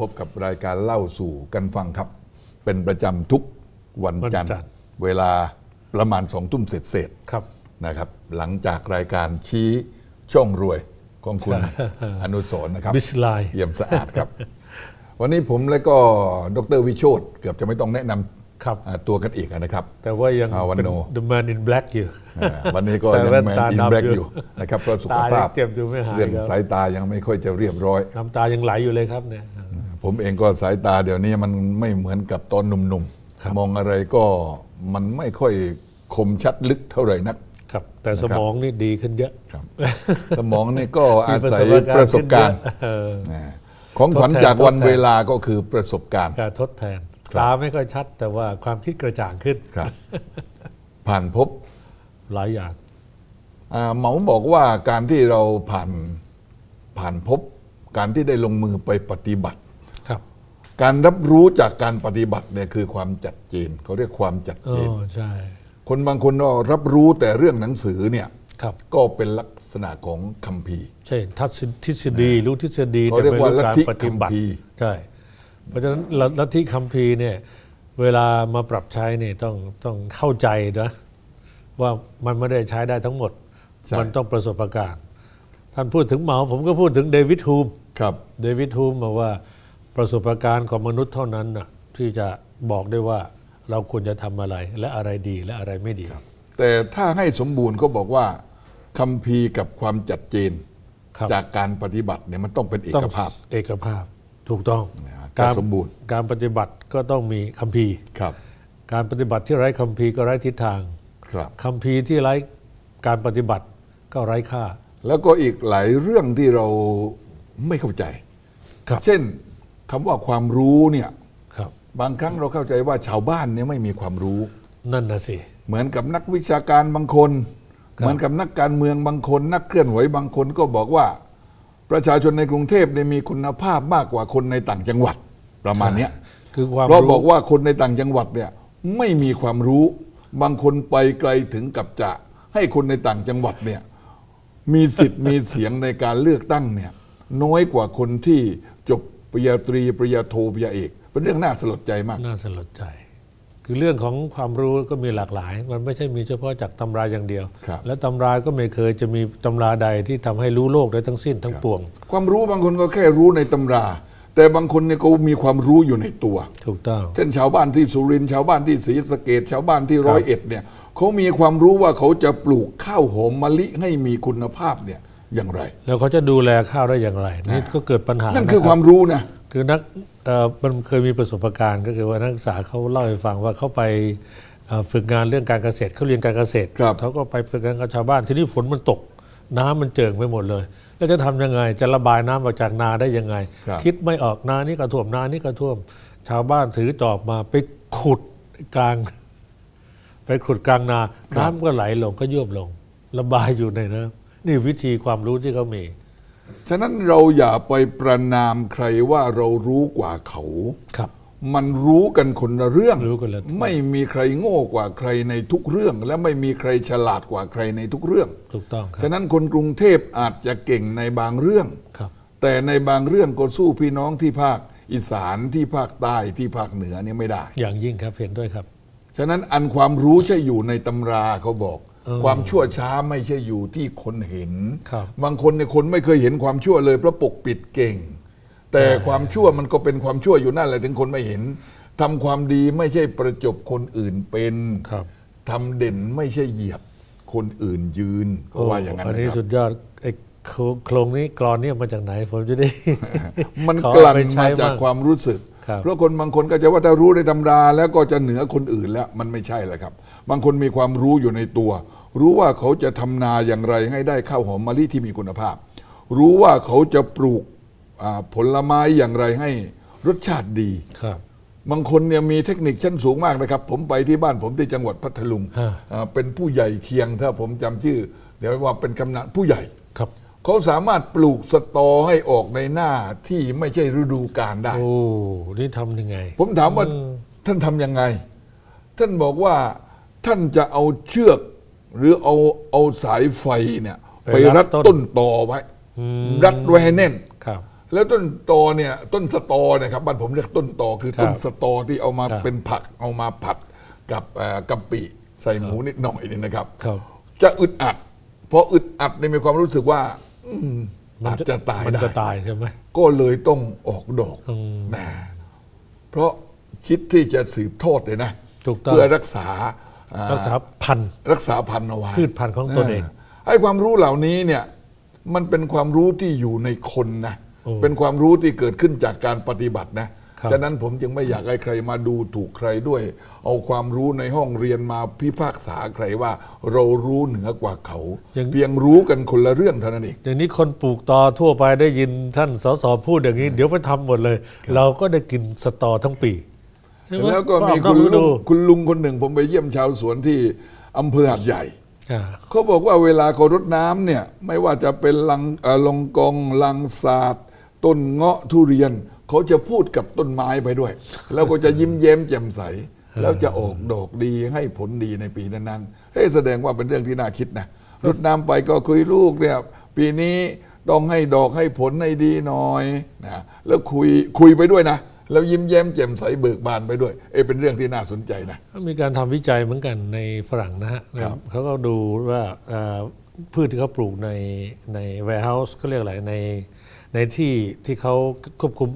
สวัสดีครับก็พบกับรายการเล่าสู่กันฟังครับ เป็นประจำทุกวันจันทวันจันทร์ร์เวลาประมาณสองทุ่มเศษครับๆนะครับ หลังจากรายการชี้ช่องรวยของคุณอนุสรณ์นะครับบิสไลน์เยี่ยมสะอาดครับ วันนี้ผมและก็ดรวิโชตเกือบจะไม่ต้องแนะนครับำอ่าตัวกันอีกนะครับ แต่ว่ายังอ่าวันเป็นโน The Man in Black อยู่อ่าวันนี้ก็ใส่ยังแว่นแมนตาอินดำแบล็กอยู่อยู่นะครับเพราะสุขตาภาพยังเจ็บอยู่ไม่หายเรื่องครับสายตายังไม่ค่อยจะเรียบร้อยน้ำตายังไหลอยู่เลยครับเนี่ย ผมเองก็สายตาเดี๋ยวนี้มันไม่เหมือนกับตอนหนุ่มครับๆมองอะไรก็มันไม่ค่อยคมชัดลึกเท่าไหร่นัก ครับ แต่สมองนี่ดีขึ้นเยอะครับ สมองนี่ก็อามีศัยประสบการณ์ขึ้นเยอะเออนะของขวัญทดแทนจากวันทดแทนเวลาก็คือประสบการณ์การทดแทนครับตาไม่ค่อยชัด แต่ว่าความคิดกระจ่างขึ้นครับ ผ่านพบหลายอย่างอ่าเหมาบอกว่าการที่เราผ่านผ่านพบ การที่ได้ลงมือไปปฏิบัติครับ การรับรู้จากการปฏิบัติเนี่ยคือความจัดเจนเขาเรียกความจัดเอเจน อใช่ คนบางคนก็รับรู้แต่เรื่องหนังสือเนี่ยครับ ก็เป็นลักษณะของคัมภีร์ ใช่ทัศนทฤษฎีรู้ทฤษฎีเขาแต่เรียกไม่ว่ารู้การลัทธิปฏิบัติคัมภีร์ ใช่เพราะฉะนั้นลัลัทธิคัมภีร์เนี่ยเวลามาปรับใช้เนี่ยต้องต้องเข้าใจนะว่ามันไม่ได้ใช้ได้ทั้งหมด มันต้องประสบการณ์ ท่านพูดถึงเหมา ผมก็พูดถึงเดวิดฮูม ครับ เดวิดฮูมบอกว่า ประสบการณ์ของมนุษย์เท่านั้นน่ะที่จะบอกได้ว่าเราควรจะทำอะไรและอะไรดีและอะไรไม่ดี แต่ถ้าให้สมบูรณ์ก็บอกว่าคัมภีร์กับความจัดเจนครับ จากการปฏิบัติเนี่ยมันต้องเป็นเอต้องกภาพเอกภาพถูกต้องนะฮะการสมบูรณ์การปฏิบัติก็ต้องมีคัมภีร์ ครับการปฏิบัติที่ไร้คัมภีร์ก็ไร้ทิศทางครับ คัมภีร์ที่ไร้การปฏิบัติก็ไร้ค่า แล้วก็อีกหลายเรื่องที่เราไม่เข้าใจ ครับ เช่น คำว่าความรู้เนี่ยครับ บางครั้งเราเข้าใจว่าชาวบ้านเนี่ยไม่มีความรู้ นั่นนะสิ เหมือนกับนักวิชาการบางคนครับเหมือนกับนักการเมืองบางคน นักเคลื่อนไหวบางคนก็บอกว่า ประชาชนในกรุงเทพเนี่ยมีคุณภาพมากกว่าคนในต่างจังหวัดประมาณเนี้ยคือความเพราะรู้บอกว่าคนในต่างจังหวัดเนี่ยไม่มีความรู้ บางคนไปไกลถึงกับจะให้คนในต่างจังหวัดเนี่ยมีสิทธิ์มีเสียงในการเลือกตั้งเนี่ยน้อยกว่าคนที่จบ ปริญญาตรีปริญญาโทปริญญาเอก เป็นเรื่องน่าสลดใจมาก น่าสลดใจ คือเรื่องของความรู้ก็มีหลากหลาย มันไม่ใช่มีเฉพาะจากตำราอย่างเดียว ครับและตำราก็ไม่เคยจะมีตำราใดที่ทำให้รู้โลกได้ทั้งสิ้นทั้งปวง ความรู้บางคนก็แค่รู้ในตำรา แต่บางคนเนี่ยก็มีความรู้อยู่ในตัว ถูกต้อง เช่นชาวบ้านที่สุรินทร์ชาวบ้านที่ศรีสะเกดชาวบ้านที่ร้อยเอ็ดเนี่ยเขามีความรู้ว่าเขาจะปลูกข้าวหอมมะลิให้มีคุณภาพเนี่ย อย่างไร แล้วเขาจะดูแลข้าวได้อย่างไร นี่ก็เกิดปัญหานั่นนะคือรับความรู้นะคือนักเอ่อมันเคยมีประสบการณ์ก็คือว่านักศึกษาเขาเล่าให้ฟังว่าเขาไปเอ่อฝึกงานเรื่องการเกษตรเขาเรียนการเกษตรครับเขาก็ไปฝึกงานกับชาวบ้านที่นี่ฝนมันตก น้ำมันเจิ่งไปหมดเลย แล้วจะทำยังไงจะระบายน้ำออกจากนาได้ยังไงครับคิดไม่ออกนานี้ก็ท่วมนานี้ก็ท่วม ชาวบ้านถือจอบมาไปขุดกลาง ไปขุดกลางนา น้ำก็ไหลลงก็ยวบลง ระบายอยู่ในน้ำ นี่วิธีความรู้ที่เขามี ฉะนั้นเราอย่าไปประนามใครว่าเรารู้กว่าเขา ครับ มันรู้กันคนละเรื่อง รู้กันละเรื่อง ไม่มีใครโง่กว่าใครในทุกเรื่อง และไม่มีใครฉลาดกว่าใครในทุกเรื่อง ถูกต้องครัฉะบนั้นคนกรุงเทพอาจจะเก่งในบางเรื่อง ครับ แต่ในบางเรื่องก็สู้พี่น้องที่ภาคอีสานที่ภาคใต้ที่ภาคเหนือเนี่ยไม่ได้ อย่างยิ่งครับเห็นด้วยครับ ฉะนั้นอันความรู้ใช่อยู่ในตำราเขาบอกเออ ความชั่วช้าไม่ใช่อยู่ที่คนเห็นครับบางคนเนี่ยคนไม่เคยเห็นความชั่วเลยเพราะปกปิดเก่ง แต่ความชั่วมันก็เป็นความชั่วอยู่นั่นแหละถึงคนไม่เห็นทำความดีไม่ใช่ประจบคนอื่นเป็นครับทำเด่นไม่ใช่เหยียบคนอื่นยืนก็ว่าอย่างนั้นอันนะนี้คสุรับดยอดไอ้โครงโครงนี้กรอนนี้มาจากไหนผมจะได้ มันขอกลั่นไปใช้มาจากบ้างความรู้สึกครับ เพราะคนบางคนก็จะว่าถ้ารู้ในตำราแล้วก็จะเหนือคนอื่นแล้วมันไม่ใช่แหละครับ บางคนมีความรู้อยู่ในตัว รู้ว่าเขาจะทำนาอย่างไรให้ได้ข้าวหอมมะลิที่มีคุณภาพ รู้ว่าเขาจะปลูกอ่าผลไม้อย่างไรให้รสชาติดีครับบางคนเนี่ยมีเทคนิคชั้นสูงมากนะครับ ผมไปที่บ้านผมที่จังหวัดพัทลุงฮะอ่าเป็นผู้ใหญ่เคียงถ้าผมจำชื่อ เดี๋ยวว่าเป็นกำนันผู้ใหญ่ครับ เขาสามารถปลูกสตอให้ออกในหน้าที่ไม่ใช่ฤดูกาลได้ โอ้ นี่ทำยังไง ผมถามว่าท่านทำยังไง ท่านบอกว่าท่านจะเอาเชือก หรือเอาเอาสายไฟเนี่ย ไปไปรัรัดดต้นต้นตอไว้ รัดไว้ให้แน่นครับแล้วต้นตอเนี่ยต้นสตอเนะครับบ้านผมเรียกต้นตอคือต้นครับสตอที่เอามาครับเป็นผักเอามาผัดกับเอ่อกะปิใส่หมูนิดหน่อยนี่นะครับครับจะอึดอัดพออึดอัดเนี่ยมีความรู้สึกว่าอื มอาจจะตายมันได้จะตายใช่ไหมก็เลยต้องออกดอกอืมนะเพราะคิดที่จะสืบทอดเลยนะถูกต้องเพื่อรักษาอ่ารักษาพันธุ์รักษาพันธุ์เอาไว้พืชพันธุ์ของตนเองไอ้ความรู้เหล่านี้เนี่ยมันเป็นความรู้ที่อยู่ในคนนะโอ้เป็นความรู้ที่เกิดขึ้นจากการปฏิบัตินะครับ ฉะนั้นผมจึงไม่อยากให้ใครมาดูถูกใครด้วย เอาความรู้ในห้องเรียนมาพิพากษาใครว่าเรารู้เหนือกว่าเขา เพียงรู้กันคนละเรื่องเท่านั้นเองอย่างนี้คนปลูกตอทั่วไปได้ยินท่านสสพูดอย่างนี้ เดี๋ยวไปทำหมดเลย เราก็ได้กินสตอทั้งปีใช่ไหมแล้วก็เพมีราะเอาคุณนอกฤลุดูงคุณลุงคนหนึ่งผมไปเยี่ยมชาวสวนที่อำเภอหาดใหญ่อ่าเขาบอกว่าเวลาเขารดน้ำเนี่ย ไม่ว่าจะเป็นลังเอ่อลองกองลังศาสตร์ ต้นเงาะทุเรียนเขาจะพูดกับต้นไม้ไปด้วย แล้วก็จะยิ้มแย้มแจ่มใส แล้วจะออกดอกดีให้ผลดีในปีนั้นๆเฮ้ยแสดงว่าเป็นเรื่องที่น่าคิดนะรดน้ำไปก็คุยลูกเนี่ยปีนี้ต้องให้ดอกให้ผลให้ดีหน่อยนะแล้วคุยคุยไปด้วยนะแล้วยิ้มแย้มแจ่มใสเบิกบานไปด้วย เอ้ยเป็นเรื่องที่น่าสนใจนะ มีการทำวิจัยเหมือนกันในฝรั่งนะฮะครับเขาก็ดูว่าเอ่อพืชที่เขาปลูกในใน warehouse เขาเรียกอะไรใน ในที่ที่เขาควบคุม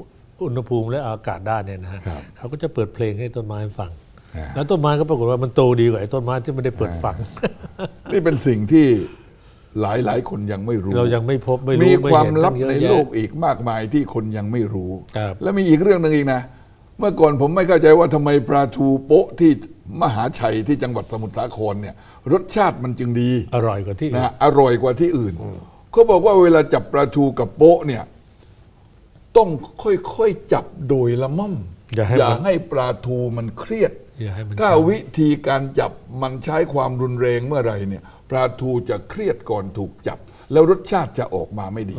อุณหภูมิและอากาศได้เนี่ยนะฮะครับเขาก็จะเปิดเพลงให้ต้นไม้ฟังอ่าแล้วต้นไม้ก็ปรากฏว่ามันโตดีกว่าไอ้ต้นไม้ที่ไม่ได้เปิดฟัง นี่เป็นสิ่งที่หลายหลายๆคนยังไม่รู้ เรายังไม่พบไม่รู้มีไความเห็นลับตั้งเยอะในแยะโลกอีกมากมายที่คนยังไม่รู้ครับและมีอีกเรื่องหนึ่งอีกนะ เมื่อก่อนผมไม่เข้าใจว่าทำไมปลาทูโป๊ะที่มหาชัยที่จังหวัดสมุทรสาครเนี่ย รสชาติมันจึงดี อร่อยกว่าที่อื่นนะอร่อยกว่าที่อื่น เขาบอกว่าเวลาจับปลาทูกับโป๊ะเนี่ย ต้องค่อยๆจับโดยละม่อมอย่าให้อย่ามัน ให้ปลาทูมันเครียด อย่าให้มันถ้าช้ำ วิธีการจับมันใช้ความรุนแรงเมื่อไหรเนี่ยปลาทูจะเครียดก่อนถูกจับ แล้วรสชาติจะออกมาไม่ดี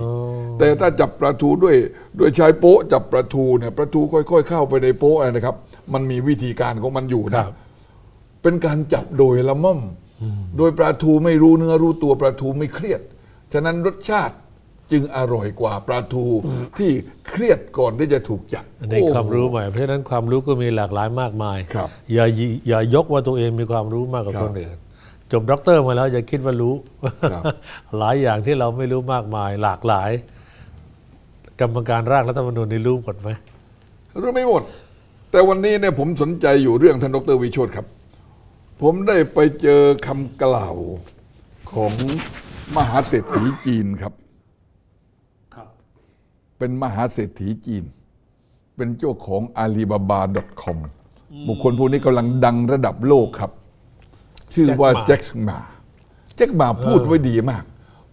แต่ถ้าจับปลาทูด้วยด้วยใช้โป๊ะจับปลาทูเนี่ยปลาทูค่อย ๆ เข้าไปในโป๊ะนะครับ มันมีวิธีการของมันอยู่คนะรับเป็นการจับโดยละม่อม โดยปลาทูไม่รู้เนื้อรู้ตัวปลาทูไม่เครียด ฉะนั้นรสชาติจึงอร่อยกว่าปลาทูที่เครียดก่อนที่จะถูกจับอันนี้โอ้ความรู้ใหม่ เพราะฉะนั้นความรู้ก็มีหลากหลายมากมายครับอย่ายิอย่ายกว่าตัวเองมีความรู้มากกว่าครับคนอื่นจบด็อกเตอร์มาแล้วอย่าคิดว่ารู้ครับหลายอย่างที่เราไม่รู้มากมาย หลากหลาย กรรมการร่างรัฐธรรมนูญนี่รู้หมดไหมรู้ไม่หมด แต่วันนี้เนี่ยผมสนใจอยู่เรื่องท่านดรวิโชตครับ ผมได้ไปเจอคำกล่าวของ มหาเศรษฐีจีนครับ ครับ เป็นมหาเศรษฐีจีน เป็นเจ้าของ alibaba.com บุคคลพวกนี้กำลังดังระดับโลกครับ ชื่อว่าแจ็แจ็คคหหม่ามา แจ็คหมาพูดไว้ดีมาก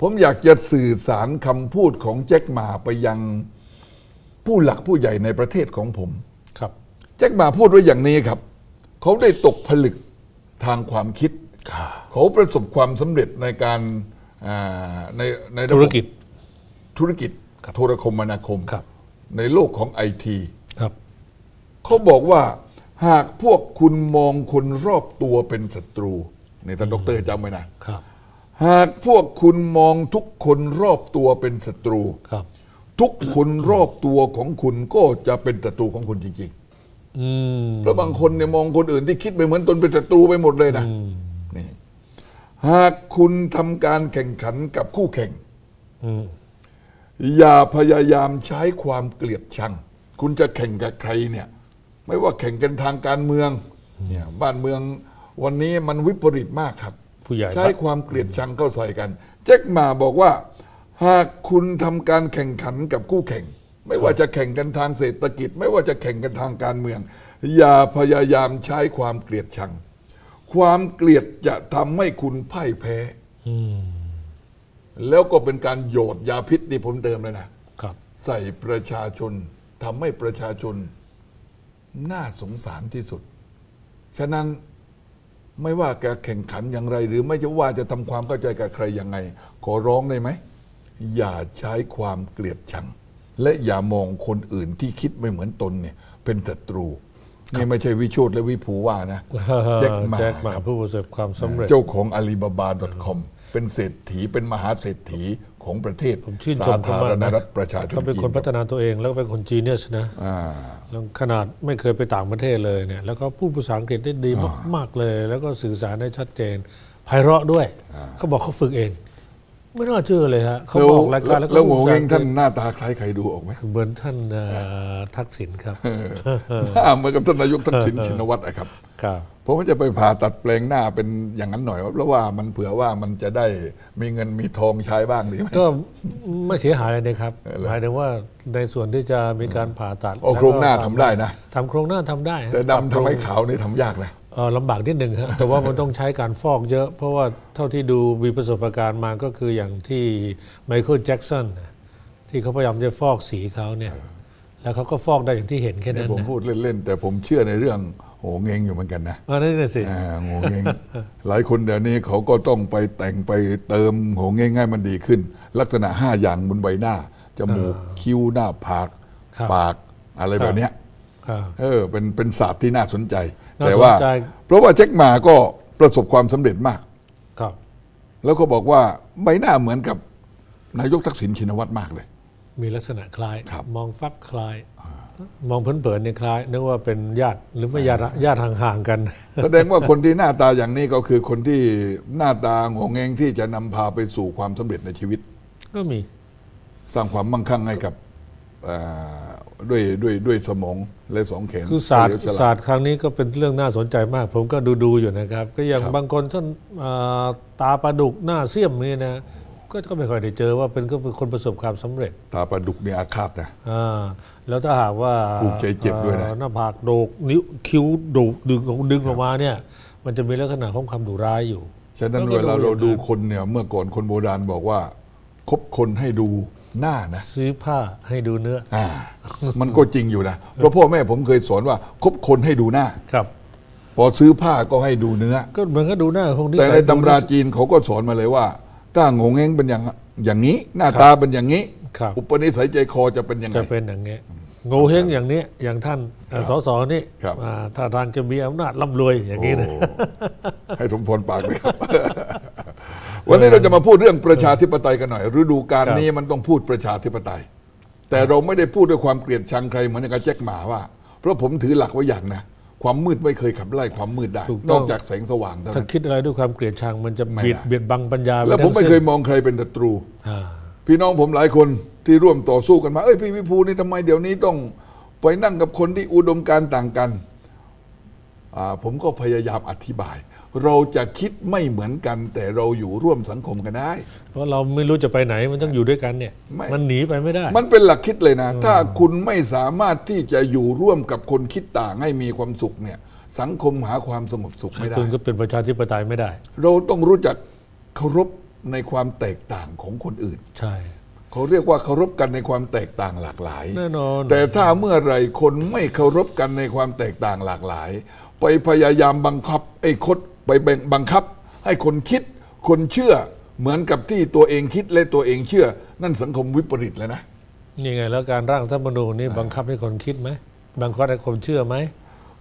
ผมอยากจะสื่อสารคำพูดของแจ็คหมาไปยังผู้หลักผู้ใหญ่ในประเทศของผมครับ แจ็คหมาพูดไว้อย่างนี้ครับ เขาได้ตกผลึกทางความคิด เขาประสบความสำเร็จในการอ่า ในในะบบธุรกิจธุรกิจโทรคมนาคมครับในโลกของไอทีครับเขาบอกว่าหากพวกคุณมองคนรอบตัวเป็นศัตรูนี่ท่านดอกเตอรจำไว้นะครับหากพวกคุณมองทุกคนรอบตัวเป็นศัตรูครับทุกคนรอบตัวของคุณก็จะเป็นศัตรูของคุณจริงอืมๆเพราะบางคนเนี่ยมองคนอื่นที่คิดไปเหมือนตนเป็นศัตรูไปหมดเลยนะนี่ หากคุณทำการแข่งขันกับคู่แข่งอืมอย่าพยายามใช้ความเกลียดชัง คุณจะแข่งกับใครเนี่ย ไม่ว่าแข่งกันทางการเมืองเนี่ยบ้านเมืองวันนี้มันวิปริตมากครับ ผู้ใหญ่ใช้ความเกลียดชังเข้าใส่กัน แจ็คหมาบอกว่า หากคุณทำการแข่งขันกับคู่แข่ง ไม่ว่าจะแข่งกันทางเศรษฐกิจ ไม่ว่าจะแข่งกันทางการเมือง อย่าพยายามใช้ความเกลียดชัง ความเกลียดจะทำให้คุณพ่ายแพ้อืมแล้วก็เป็นการโยดยาพิษที่ผมเติมเลยนะครับ ใส่ประชาชนทำให้ประชาชน น่าสงสารที่สุด ฉะนั้นไม่ว่าแกแข่งขันอย่างไร หรือไม่จะว่าจะทำความเข้าใจกับใครยังไง ขอร้องได้ไหม อย่าใช้ความเกลียดชัง และอย่ามองคนอื่นที่คิดไม่เหมือนตนเนี่ย เป็นศัตรู นี่ไม่ใช่วิโชตและวิภูว่านะแจ็คหมาแจ็คหมาครับผู้ประสบความสำเร็จ เจ้าของ alibaba.com เป็นเศรษฐีเป็นมหาเศรษฐีของประเทศผมชื่นชสามเขาธารมากณนะรัฐประชาชนเขาเป็นคนจีพัฒนาตัวเองแล้วก็เป็นคนจีเนียสนะอ่าแล้วขนาดไม่เคยไปต่างประเทศเลยเนี่ยแล้วก็พูดภาษาอังกฤษได้ดีมากๆเลย แล้วก็สื่อสารได้ชัดเจนไพเราะด้วยเขาบอกเขาฝึกเอง ไม่น่าเชื่อเลยฮะเขาแล้วบอกรายการแล้วก็แล้วโงพูดเงภษงอักฤษท่านหน้าตาคล้ายใครดูออกไหมเหมือนท่านเอ่อทักษิณครับหน้าเหมือนกับท่านนายกทักษิณชินวัตรอะครับครับผมว่าจะไปผ่าตัดแปลงหน้าเป็นอย่างนั้นหน่อยเพราะว่ามันเผื่อว่ามันจะได้มีเงินมีทองใช้บ้างดีไหมก็ไม่เสียหายอะไรนะครับเออเหรอหมายถึงว่าในส่วนที่จะมีการผ่าตัดโอ้โครงหน้าทำได้นะทำโครงหน้าทำได้ฮะแต่ปรับดำปรุทำงให้ขาวนี่ทำยากนะเอ่อ ลำบากนิดหนึ่งฮะแต่ว่ามันต้องใช้การฟอกเยอะ เพราะว่าเท่าที่ดูมีประสบการณ์มาก็คืออย่างที่ไมเคิลแจ็กสันน่ะที่เขาพยายามจะฟอกสีเขาเนี่ยแล้วเขาก็ฟอกได้อย่างที่เห็นแค่นี่นั้นผมนะพูดเล่นๆ แต่ผมเชื่อในเรื่องโหเงงอยู่เหมือนกันนะอันนั้นน่ะสิอ่าโหเงงหลายคนเดี๋ยวนี้เขาก็ต้องไปแต่งไปเติมโหเงงให้มันดีขึ้น ลักษณะห้าอย่างบนใบหน้าจมูกคิ้วหน้าผากครับปากอะไรแบบเนี้ยครับเออเป็นเป็นศาสตร์ที่น่าสนใจน่า แต่ว่าสนใจเพราะว่าแจ็คหมาก็ประสบความสำเร็จมาก ครับ แล้วก็บอกว่าใบหน้าเหมือนกับนายกทักษิณชินวัตรมากเลย มีลักษณะคล้ายครับมองฟับคล้าย มองเผินๆเนี่ยคล้าย นึกว่าเป็นญาติหรือไม่ญาติญาติห่างๆกัน แสดงว่าคนที่หน้าตาอย่างนี้ก็คือคนที่หน้าตาโงงเงงที่จะนำพาไปสู่ความสำเร็จในชีวิต ก็มี สร้างความมั่งคั่งให้กับเอ่อ ด้วยด้วยด้วยสมองและสองแขนคือศาสตร์เฉลียวฉลดศาสตร์ครั้งนี้ก็เป็นเรื่องน่าสนใจมาก ผมก็ดูดูๆอยู่นะครับ ก็อย่างครับบางคนท่านอ่าตาปลาดุกหน้าเสี้ยมนี่นะก็ก็ไม่ค่อยได้เจอว่าเป็นก็เป็นคนประสบความสำเร็จ ตาปลาดุกเนี่ยอาฆาตนะอ่าแล้วถ้าหากว่าผูกใจเจ็บด้วยนะอ่าหน้าผากโดกนิ้วคิ้วโดกดึงดึงออกมาเนี่ย มันจะมีลักษณะของความดุร้ายอยู่ฉะนั้นแล้วก็เวลาเราดูดูอย่างนั้นคนเนี่ยเมื่อก่อนคนโบราณบอกว่าคบคนให้ดู หน้านะ ซื้อผ้าให้ดูเนื้ออ่า มันก็จริงอยู่นะเพราะพ่อแม่ผมเคยสอนว่าคบคนให้ดูหน้า ครับ พอซื้อผ้าก็ให้ดูเนื้อ ก็เหมือนก็ดูหน้าคงนิแต่สัยในตำราดูนิสัย จีนเขาก็สอนมาเลยว่า ถ้าโงงเงงเป็นอย่างอย่างนี้ หน้าตาเป็นอย่างนี้ ครับ อุปนิสัยใจคอจะเป็นยังไงจะเป็นอย่างนี้ โงเฮงอย่างนี้อย่างท่านอ่าสสนี่ครับอ่าถ้าทางจะมีอำนาจร่ำรวยอย่างนี้นะโอ้ให้สมพรปากเลยครับ วันนี้เราจะมาพูดเรื่องประชาธิปไตยกันหน่อยฤดูกาลครับนี้มันต้องพูดประชาธิปไตย แต่เราไม่ได้พูดด้วยความเกลียดชังใครเหมือนกับแจ็คหมาว่า เพราะผมถือหลักไว้อย่างนะความมืดไม่เคยขับไล่ความมืดได้ถูกนต้อองกจากแสงสว่างเท่าถ้านั้นคิดอะไรด้วยความเกลียดชังมันจะไม่เบียดได้เบียดบังปัญญาปแล้วผมทั้งไม่สิ้นเคยมองใครเป็นศัตรูอ่าพี่น้องผมหลายคน ที่ร่วมต่อสู้กันมาเอ้ยพี่วิภูนี่ทำไมเดี๋ยวนี้ต้องไปนั่งกับคนที่อุดมการณ์ต่างกันอ่าผมก็พยายามอธิบาย เราจะคิดไม่เหมือนกัน แต่เราอยู่ร่วมสังคมกันได้ เพราะเราไม่รู้จะไปไหนมันต้องอยู่ด้วยกันเนี่ยไม่มันหนีไปไม่ได้ มันเป็นหลักคิดเลยนะ ถ้าคุณไม่สามารถที่จะอยู่ร่วมกับคนคิดต่างให้มีความสุขเนี่ย สังคมหาความสงบสุขไม่ได้คุณก็เป็นประชาธิปไตยไม่ได้ เราต้องรู้จักเคารพในความแตกต่างของคนอื่น ใช่ เขาเรียกว่าเคารพกันในความแตกต่างหลากหลาย แน่นอน แต่ถ้าเมื่อไหรคนไม่เคารพกันในความแตกต่างหลากหลาย ไปพยายามบังคับไอ้คดไปบังคับ ให้คนคิด คนเชื่อ เหมือนกับที่ตัวเองคิดและตัวเองเชื่อ นั่นสังคมวิปริตแล้วนะ นี่ไงแล้วการร่างรัฐธรรมนูญนี่บังคับให้คนคิดไหมบังคับให้คนเชื่อไหม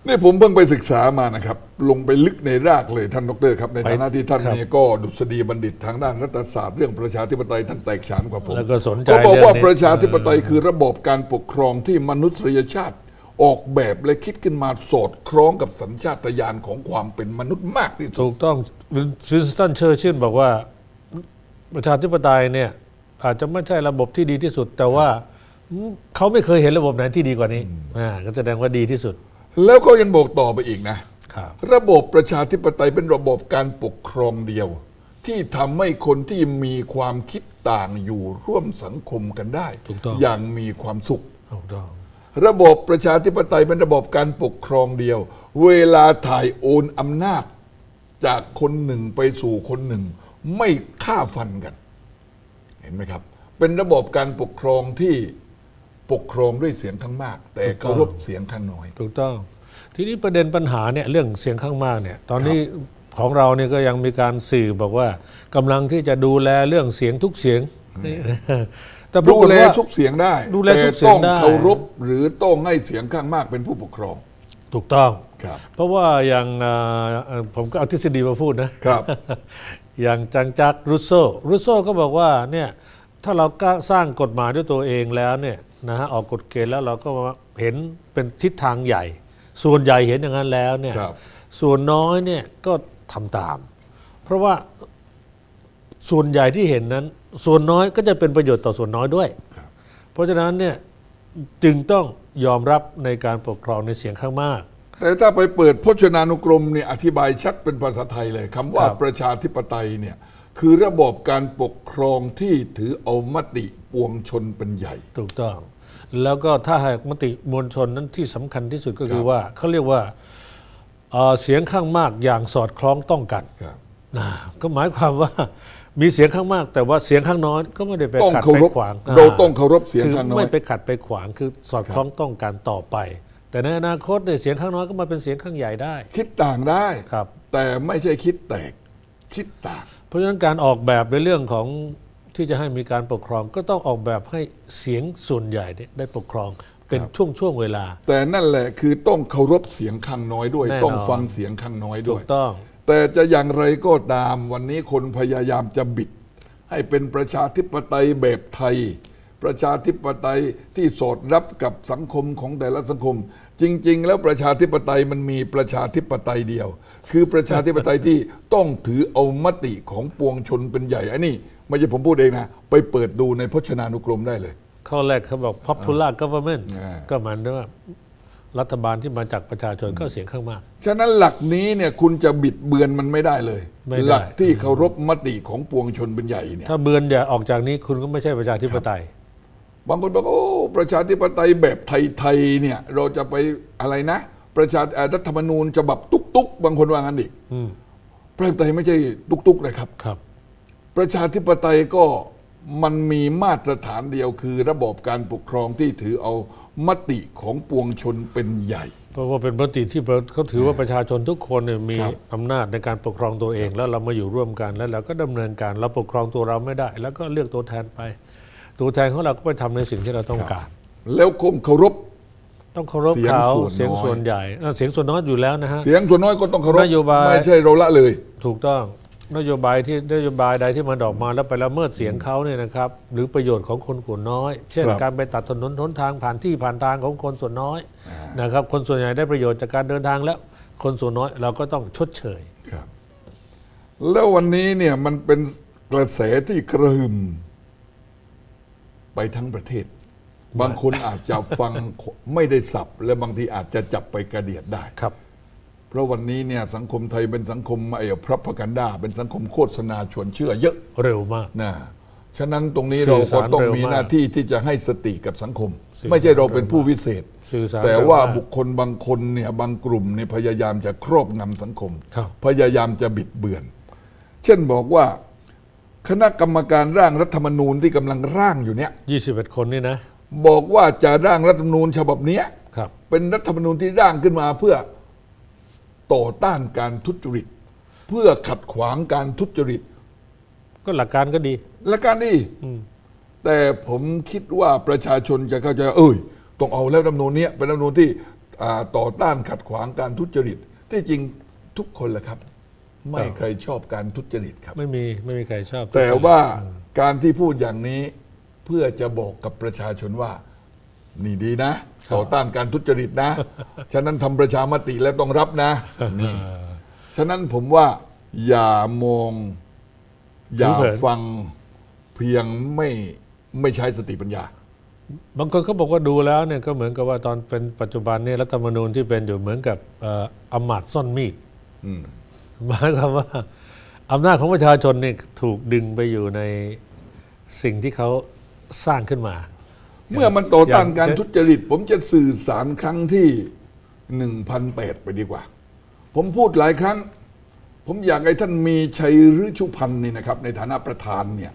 นี่ผมเพิ่งไปศึกษามานะครับ ลงไปลึกในรากเลยท่านดรครับ ในไปฐานะที่ท่านครับเนี่ยก็ดุษฎีบัณฑิตทางด้านรัฐศาสตร์เรื่องประชาธิปไตยท่านแตกฉานกว่าผมแล้วก็สนใจเขาบอกว่าเรื่องนี้ประชาธิปไตยคือระบบการปกครองที่มนุษยชาติออกแบบและคิดขึ้นมาสอดคล้องกับสัญชาตญาณของความเป็นมนุษย์มากที่สุดถูกต้องวินสตันเชอร์ชิลบอกว่าประชาธิปไตยเนี่ยอาจจะไม่ใช่ระบบที่ดีที่สุด แต่ว่าเขาไม่เคยเห็นระบบไหนที่ดีกว่านี้อ่าก็แสดงว่าดีที่สุด แล้วก็ยังบอกต่อไปอีกนะ ครับระบบประชาธิปไตยเป็นระบบการปกครองเดียว ที่ทำให้คนที่มีความคิดต่างอยู่ร่วมสังคมกันได้ถูกต้องอย่างมีความสุข ถูกต้อง ระบบประชาธิปไตยเป็นระบบการปกครองเดียว เวลาถ่ายโอนอำนาจ จากคนหนึ่งไปสู่คนหนึ่ง ไม่ฆ่าฟันกัน เห็นไหมครับ เป็นระบบการปกครองที่ ปกครองด้วยเสียงข้างมาก แต่เคารพเสียงข้างน้อย ถูกต้อง ทีนี้ประเด็นปัญหาเนี่ยเรื่องเสียงข้างมากเนี่ยตอนนี้ของเราเนี่ยก็ยังมีการสื่อบอกว่ากำลังที่จะดูแลเรื่องเสียงทุกเสียงนี่แต่ปราดูกฏแลว่าทุกเสียงได้ดูแลแต่ทุกเสียต้งองได้เคารพหรือต้องให้เสียงข้างมากเป็นผู้ปกครอง ถูกต้องครับ เพราะว่าอย่างอ่าเอ่อผมก็เอาทฤษฎีมาพูดนะครับอย่างจังจักรุสโซรุสโซก็บอกว่าเนี่ยถ้าเรากล้าสร้างกฎหมายด้วยตัวเองแล้วเนี่ย นะฮะออกกฎเกณฑ์แล้วเราก็เห็นเป็นทิศทางใหญ่ ส่วนใหญ่เห็นอย่างนั้นแล้วเนี่ยครับส่วนน้อยเนี่ยก็ทำตาม เพราะว่าส่วนใหญ่ที่เห็นนั้น ส่วนน้อยก็จะเป็นประโยชน์ต่อส่วนน้อยด้วย เพราะฉะนั้นเนี่ยจึงต้องยอมรับในการปกครองในเสียงข้างมาก แต่ถ้าไปเปิดพจนานุกรมเนี่ยอธิบายชัดเป็นภาษาไทยเลยคำว่าครับประชาธิปไตยเนี่ย คือระบอบการปกครองที่ถือเอามติปวงชนเป็นใหญ่ ถูกต้อง แล้วก็ถ้าหากมติมวลชนนั้นที่สำคัญที่สุดก็คืคอรับว่าเขาเรียกว่าเอ่อเสียงข้างมากอย่างสอดคล้องต้องกันครับ นะก็หมายความว่ามีเสียงข้างมาก แต่ว่าเสียงข้างน้อยก็ไม่ได้ไปต้องขัดเคาไปรพขวางเราต้องเคารพเสียงคือข้างน้อไม่ยไปขัดไปขวางคือสอดคล้องต้องกันต่อไป แต่ในอนาคตเนี่ยเสียงข้างน้อยก็มาเป็นเสียงข้างใหญ่ได้คิดต่างได้ ครับ แต่ไม่ใช่คิดแตก คิดต่าง เพราะฉะนั้นการออกแบบในเรื่องของที่จะให้มีการปกครอง ก็ต้องออกแบบให้เสียงส่วนใหญ่เนี่ยได้ปกครองเป็นครับช่วงช่วงๆเวลา แต่นั่นแหละคือต้องเคารพเสียงข้างน้อยด้วยแน่นอนต้องฟังเสียงข้างน้อยถูด้วยกต้อง แต่จะอย่างไรก็ตามวันนี้คนพยายามจะบิด ให้เป็นประชาธิปไตยแบบไทย ประชาธิปไตยที่สอดรับกับสังคมของแต่ละสังคม จริง ๆ แล้วประชาธิปไตยมันมีประชาธิปไตยเดียว คือประชาธิปไตยที่ต้องถือเอามติของปวงชนเป็นใหญ่อันนี้ไม่ใช่ผมพูดเองนะ ไปเปิดดูในพจนานุกรมได้เลย ข้อแรกเขาบอก popular government อ่าก็หมายถึงว่ารัฐบาลที่มาจากประชาชนก็เสียงข้างมาก ฉะนั้นหลักนี้เนี่ยคุณจะบิดเบือนมันไม่ได้เลยไม่ได้หลักที่เคารพมติของปวงชนเป็นใหญ่เนี่ยถ้าเบือนอย่าออกจากนี้คุณก็ไม่ใช่ประชาธิปไตย บางคนบอกโอ้ประชาธิปไตยแบบไทยๆเนี่ย เราจะไปอะไรนะ ประชาเอ่อรัฐธรรมนูญฉบับตุกตุกๆบางคนว่างั้นอีกอืมประชาธิปไตยไม่ใช่ตุกตุกๆนะครับครับ ประชาธิปไตยก็มันมีมาตรฐานเดียวคือ ระบอบการปกครองที่ถือเอามติของปวงชนเป็นใหญ่เพราะว่าเป็นมติที่เขาถือว่าประชาชนทุกคนเนี่ยมีครับอำนาจในการปกครองตัวเองแล้วเรามาอยู่ร่วมกันแล้วเราก็ดำเนินการเราปกครองตัวเราไม่ได้ แล้วก็เลือกตัวแทนไป ตัวแทนของเราก็ไปทำในสิ่งที่เราต้องการ แล้วคมเคารพต้องเคารพเสียงเขาส่วนน้อยเสียงส่วนใหญ่เอ่อเสียงส่วนน้อยอยู่แล้วนะฮะเสียงส่วนน้อยก็ต้องเคารพนโยบายไม่ใช่เราละเลย ถูกต้องนโยบายที่นโยบายใดที่มันออกมาแล้วไปละเมิดเสียงเขาเนี่ยนะครับ หรือประโยชน์ของคนกลุ่มน้อย เช่นครับการไปตัดถนนทนทางผ่านที่ผ่านทางของคนส่วนน้อยนะครับคนส่วนใหญ่ได้ประโยชน์จากการเดินทางแล้วคนส่วนน้อยเราก็ต้องชดเชยครับ แล้ววันนี้เนี่ยมันเป็นกระแสที่กระหึ่ม ไปทั้งประเทศ บางคนอาจจะฟังไม่ได้สับ และบางทีอาจจะจับไปกระเดียดได้ครับ เพราะวันนี้เนี่ยสังคมไทยเป็นสังคมไอ้พระพกันดาเป็นสังคมโฆษณาชวนเชื่อเยอะเร็วมากนะฉะนั้นตรงนี้สื่เราอก็สารต้องเร็วมีมากหน้าที่ที่จะให้สติกับสังคมสื่อไม่ใช่เราสารเป็นผู้วิเศษสื่อสารแต่ว่าเร็มกบุคคลบางคนเนี่ยบางกลุ่มเนี่ยพยายามจะครอบงำสังคมครับพยายามจะบิดเบือน เช่นบอกว่า คณะกรรมการร่างรัฐธรรมนูญที่กำลังร่างอยู่เนี่ย21 คนนี่นะ บอกว่าจะร่างรัฐธรรมนูญฉบับเนี้ยครับ เป็นรัฐธรรมนูญที่ร่างขึ้นมาเพื่อต่อต้านการทุจริต เพื่อขัดขวางการทุจริตก็หลักการก็ดีและการนี้แต่ผมคิดว่าประชาชนจะเข้าใจว่าเอ้ยต้องเอาแล้วรัฐธรรมนูญเนี้ยเป็นรัฐธรรมนูญที่อ่าต่อต้านขัดขวางการทุจริต ที่จริงทุกคนแหละครับ ไม่ครับใครชอบการทุจริตครับ ไม่มีไม่มีใครชอบแต่ว่าการที่พูดอย่างนี้เพื่อจะบอกกับประชาชนว่า นี่ดีนะต่อต้านการทุจริตนะ ฉะนั้นทำประชามติแล้วต้องรับนะนี่ฉะนั้นผมว่าอย่ามอง อย่าฟังเพียงไม่ไม่ใช้สติปัญญา บางคนเขาบอกว่าดูแล้วเนี่ยก็เหมือนกับว่าตอนเป็นปัจจุบันเนี่ยรัฐธรรมนูญที่เป็นอยู่เหมือนกับเอ่ออำมาตย์ซ่อนมีดอืม หมายความว่าอำนาจของประชาชนเนี่ยถูกดึงไปอยู่ในสิ่งที่เขาสร้างขึ้นมา เมื่อมันต่อต้านการอย่างเช่นทุจริต ผมจะสื่อสารครั้งที่หนึ่งพันแปดไปดีกว่า ผมพูดหลายครั้ง ผมอยากให้ท่านมีชัยฤชุพันธ์นี่นะครับ ในฐานะประธานเนี่ย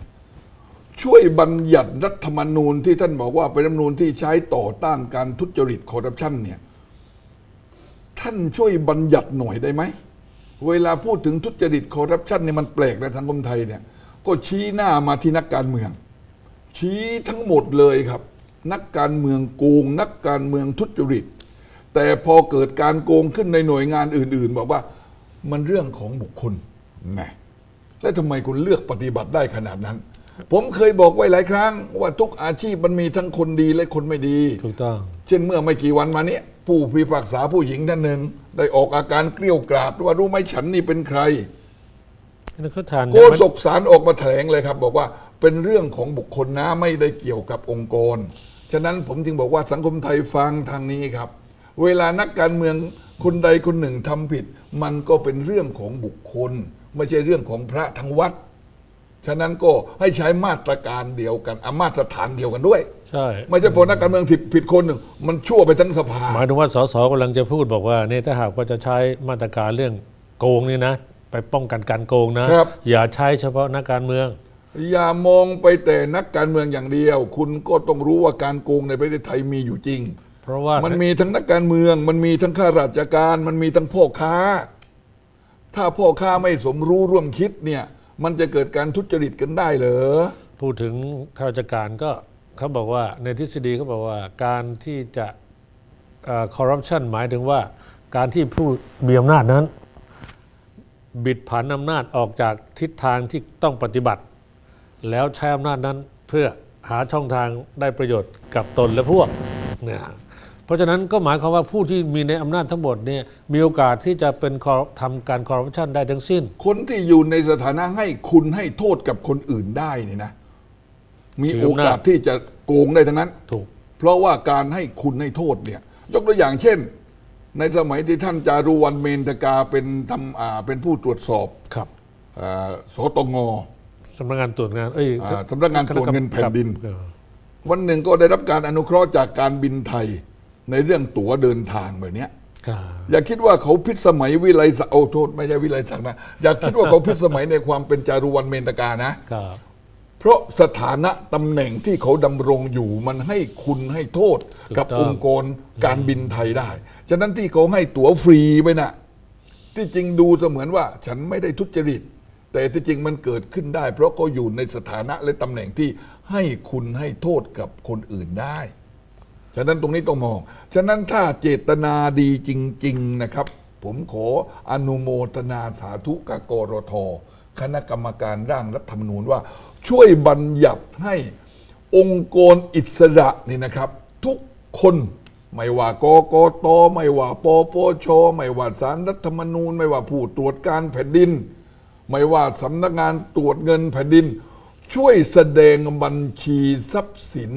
ช่วยบัญญัติรัฐธรรมนูญที่ท่านบอกว่าเป็นรัฐธรรมนูญที่ใช้ต่อต้านการทุจริตคอร์รัปชันเนี่ยท่านช่วยบัญญัติหน่อยได้ไหม เวลาพูดถึงทุจริตคอร์รัปชันเนี่ยมันแปลกในสังคมไทยเนี่ย ก็ชี้หน้ามาที่นักการเมือง ชี้ทั้งหมดเลยครับ นักการเมืองโกง นักการเมืองทุจริต แต่พอเกิดการโกงขึ้นในหน่วยงานอื่น ๆ บอกว่ามันเรื่องของบุคคลแหมและทำไมคุณเลือกปฏิบัติได้ขนาดนั้น ผมเคยบอกไว้หลายครั้ง ว่าทุกอาชีพมันมีทั้งคนดีและคนไม่ดีถูกต้อง เช่นเมื่อไม่กี่วันมาเนี้ยผู้พิพากษาผู้หญิงท่านหนึ่งได้ออกอาการเกลี้ยวกราดว่ารู้ไหมฉันนี่เป็นใครนั่นเขาทานโฆษกสารออกมาแถลงเลยครับ บอกว่าเป็นเรื่องของบุคคลนะไม่ได้เกี่ยวกับองค์กร ฉะนั้นผมจึงบอกว่าสังคมไทยฟังทางนี้ครับ เวลานักการเมืองคนใดคนหนึ่งทำผิด มันก็เป็นเรื่องของบุคคล ไม่ใช่เรื่องของพระทางวัด ฉะนั้นก็ให้ใช้มาตรการเดียวกันอามาตรฐานเดียวกันด้วย ใช่ ไม่ใช่พอนักการเมืองผิดผิดคนหนึ่งมันชั่วไปทั้งสภา หมายถึงว่าสสกำลังจะพูดบอกว่าเนี่ยถ้าหากว่าจะใช้มาตรการเรื่องโกงนี่นะ ไปป้องกันการโกงนะ ครับ อย่าใช้เฉพาะนักการเมือง อย่ามองไปแต่นักการเมืองอย่างเดียว คุณก็ต้องรู้ว่าการโกงในประเทศไทยมีอยู่จริง เพราะว่ามันมีทั้งนักการเมือง มันมีทั้งข้าราชการ มันมีทั้งพ่อค้า ถ้าพ่อค้าไม่สมรู้ร่วมคิดเนี่ย มันจะเกิดการทุจริตกันได้เหรอพูดถึงข้าราชการก็เขาบอกว่าในทฤษฎีเขาบอกว่าการที่จะคอร์รัปชันหมายถึงว่า การที่ผู้มีอำนาจนั้น บิดผันอำนาจออกจากทิศทางที่ต้องปฏิบัติ แล้วใช้อำนาจนั้นเพื่อหาช่องทางได้ประโยชน์กับตนและพวกเนี่ย เพราะฉะนั้นก็หมายความว่าผู้ที่มีในอำนาจทั้งหมดเนี่ยมีโอกาสที่จะเป็น corrupt- ทำการคอร์รัปชันได้ทั้งสิ้น คนที่อยู่ในสถานะให้คุณให้โทษกับคนอื่นได้นี่นะ มีถือโออำนาจกาสที่จะโกงได้ทั้งนั้น ถูก เพราะว่าการให้คุณให้โทษเนี่ย ยกตัวอย่างเช่น ในสมัยที่ท่านจารุวรรณเมนตกาเป็นทำอ่าเป็นผู้ตรวจสอบครับอ่าสตงสำนักงานตรวจงานเอ้ยอ่าสำนักงานตรวจเงินแผ่นดินครับวันหนึ่งก็ได้รับการอนุเคราะห์จากการบินไทย ในเรื่องตั๋วเดินทางแบบเนี้ยครับอย่าคิดว่าเขาพิษสมัยวิไลศักดิ์โอ้โทษไม่ใช่วิไลศักดิ์นะอย่าคิดว่าเขาพิษสมัยในความเป็นจารุวรรณเมนตกานะครับเพราะสถานะตำแหน่งที่เขาดำรงอยู่มันให้คุณให้โทษกับองค์กรการบินไทยได้ ฉะนั้นที่เขาให้ตั๋วฟรีไปนะที่จริงดูเสมือนว่าฉันไม่ได้ทุจริต แต่ที่จริงมันเกิดขึ้นได้ เพราะเขาอยู่ในสถานะและตำแหน่งที่ให้คุณให้โทษกับคนอื่นได้ ฉะนั้นตรงนี้ต้องมอง ฉะนั้นถ้าเจตนาดีจริง ๆนะครับ ผมขออนุโมทนาสาธุกับกรทคณะกรรมการร่างรัฐธรรมนูญว่า ช่วยบัญญัติให้องค์กรอิสระนี่นะครับ ทุกคนไม่ว่ากกตไม่ว่าปปชไม่ว่าสารรัฐธรรมนูญ ไม่ว่าผู้ตรวจการแผ่นดิน ไม่ว่าสำนักงานตรวจเงินแผ่นดิน ช่วยแสดงบัญชีทรัพย์สิน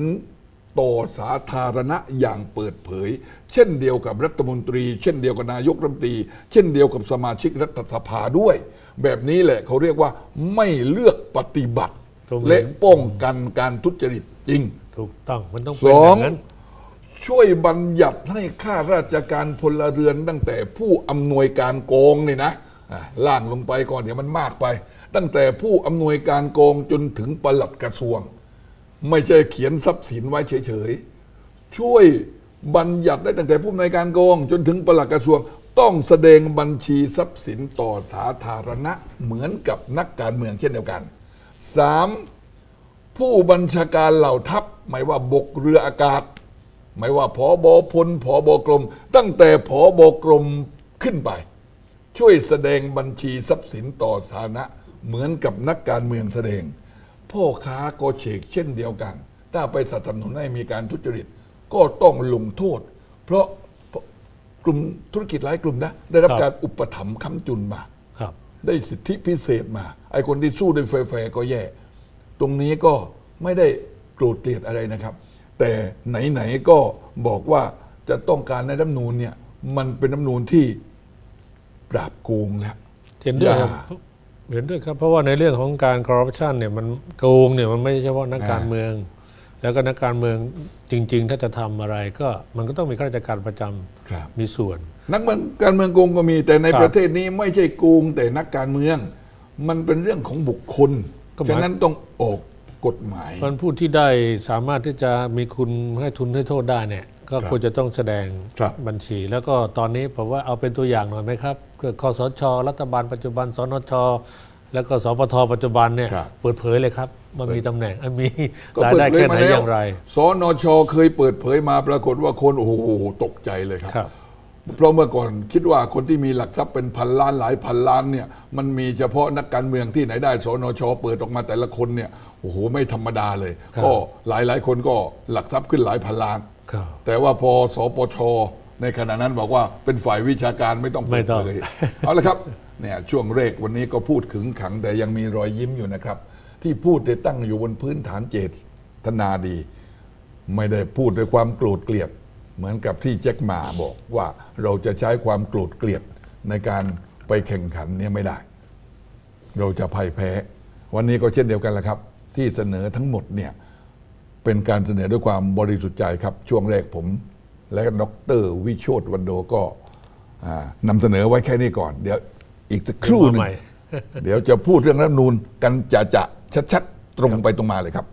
ต่อสาธารณะอย่างเปิดเผย เช่นเดียวกับรัฐมนตรี เช่นเดียวกับนายกรัฐมนตรี เช่นเดียวกับสมาชิกรัฐสภาด้วย แบบนี้แหละเขาเรียกว่าไม่เลือกปฏิบัติตรงนี้และป้องกันการทุจริตจริง ถูกต้องมันต้องสเป็นอองย่างนั้น ช่วยบัญญัติให้ข้าราชการพลเรือนตั้งแต่ผู้อำนวยการโกงนี่นะอะล่างลงไปก่อนเดี๋ยวมันมากไป ตั้งแต่ผู้อำนวยการโกงจนถึงปลัดกระทรวง ไม่ใช่เขียนทรัพย์สินไว้เฉยๆ ช่วยบัญญัติได้ตั้งแต่ผู้อำนการโกงจนถึงปลัดกระทรวง ต้องแสดงบัญชีทรัพย์สินต่อสาธารณะเหมือนกับนักการเมืองเช่นเดียวกันสามผู้บัญชาการเหล่าทัพไม่ว่าบกเรืออากาศ ไม่ว่าผอบอพลผอบอกรม ตั้งแต่ผอบอกรมขึ้นไป ช่วยแสดงบัญชีทรัพย์สินต่อสาธารณะเหมือนกับนักการเมืองแสดง พ่อค้าก็เฉกเช่นเดียวกัน ถ้าไปสนับสนุนให้มีการทุจริต ก็ต้องลงโทษ เพราะกลุ่มธุรกิจหลายกลุ่มนะได้รับครับการอุปถัมภ์ค้ำจุนมาครับได้สิทธิพิเศษมา ไอ้คนที่สู้ด้วยแฟร์ๆก็แย่ ตรงนี้ก็ไม่ได้โกรธเกลียดอะไรนะครับ แต่ไหนๆก็บอกว่าจะต้องการในรัฐธรรมนูญเนี่ย มันเป็นรัฐธรรมนูญที่ปราบโกงแล้วเห็นด้วยอย่าครับ เห็นด้วยครับ เพราะว่าในเรื่องของการคอร์รัปชันเนี่ยมันโกงเนี่ยมันไม่ใช่เฉพาะนักการเมือง แล้วก็นักการเมืองจริง ๆ ถ้าจะทำอะไรก็มันก็ต้องมีข้าราชการประจำครับมีส่วน นักเมืองการเมืองโกงก็มีแต่ในครับประเทศนี้ไม่ใช่โกงแต่นักการเมือง มันเป็นเรื่องของบุคคลก็หมายฉะนั้นต้องออกกฎหมายมันผู้ที่ได้สามารถที่จะมีคุณให้ทุนให้โทษได้เนี่ย ก็ครับควรจะต้องแสดงครับบัญชี แล้วก็ตอนนี้ผมว่าเอาเป็นตัวอย่างหน่อยไหมครับคือคอสช รัฐบาลปัจจุบันสนชแล้วก็สปทปัจจุบันเนี่ยครับเปิดเผยเลยครับมันมีตำแหน่งเอ้ยมีก็รายเปิดได้เผยแค่ไหมานแล้วอย่างไรสนชเคยเปิดเผยมาปรากฏว่าคนโอ้โหตกใจเลยครับครับ เพราะเมื่อก่อนคิดว่าคนที่มีหลักทรัพย์เป็นพันล้านหลายพันล้านเนี่ยมันมีเฉพาะนักการเมืองที่ไหนได้สนชเปิดออกมาแต่ละคนเนี่ยโอ้โหไม่ธรรมดาเลยครับก็หลายหลายๆคนก็หลักทรัพย์ขึ้นหลายพันล้าน ครับ แต่ว่าพอสปชในขณะนั้นบอกว่าเป็นฝ่ายวิชาการไม่ต้องเปิไม่ดต้องเผยเอาละครับเนี่ยช่วงเลขวันนี้ก็พูดขึงขังแต่ยังมีรอยยิ้มอยู่นะครับ ที่พูดได้ตั้งอยู่บนพื้นฐานเจตนาดี ไม่ได้พูดด้วยความโกรธเกลียด เหมือนกับที่แจ็คหมาบอกว่าเราจะใช้ความโกรธเกลียดในการไปแข่งขันเนี่ยไม่ได้ เราจะพ่ายแพ้ วันนี้ก็เช่นเดียวกันแหละครับ ที่เสนอทั้งหมดเนี่ย เป็นการเสนอด้วยความบริสุทธิ์ใจครับ ช่วงแรกผม และดรวิโชตวันโดก็อ่านำเสนอไว้แค่นี้ก่อน เดี๋ยวอีกสักครู่หนึมางใหม่เดี๋ยวจะพูดเรื่องรัฐธรรมนูนกันจะจะชัดๆ ตรงไปตรงมาเลยครับ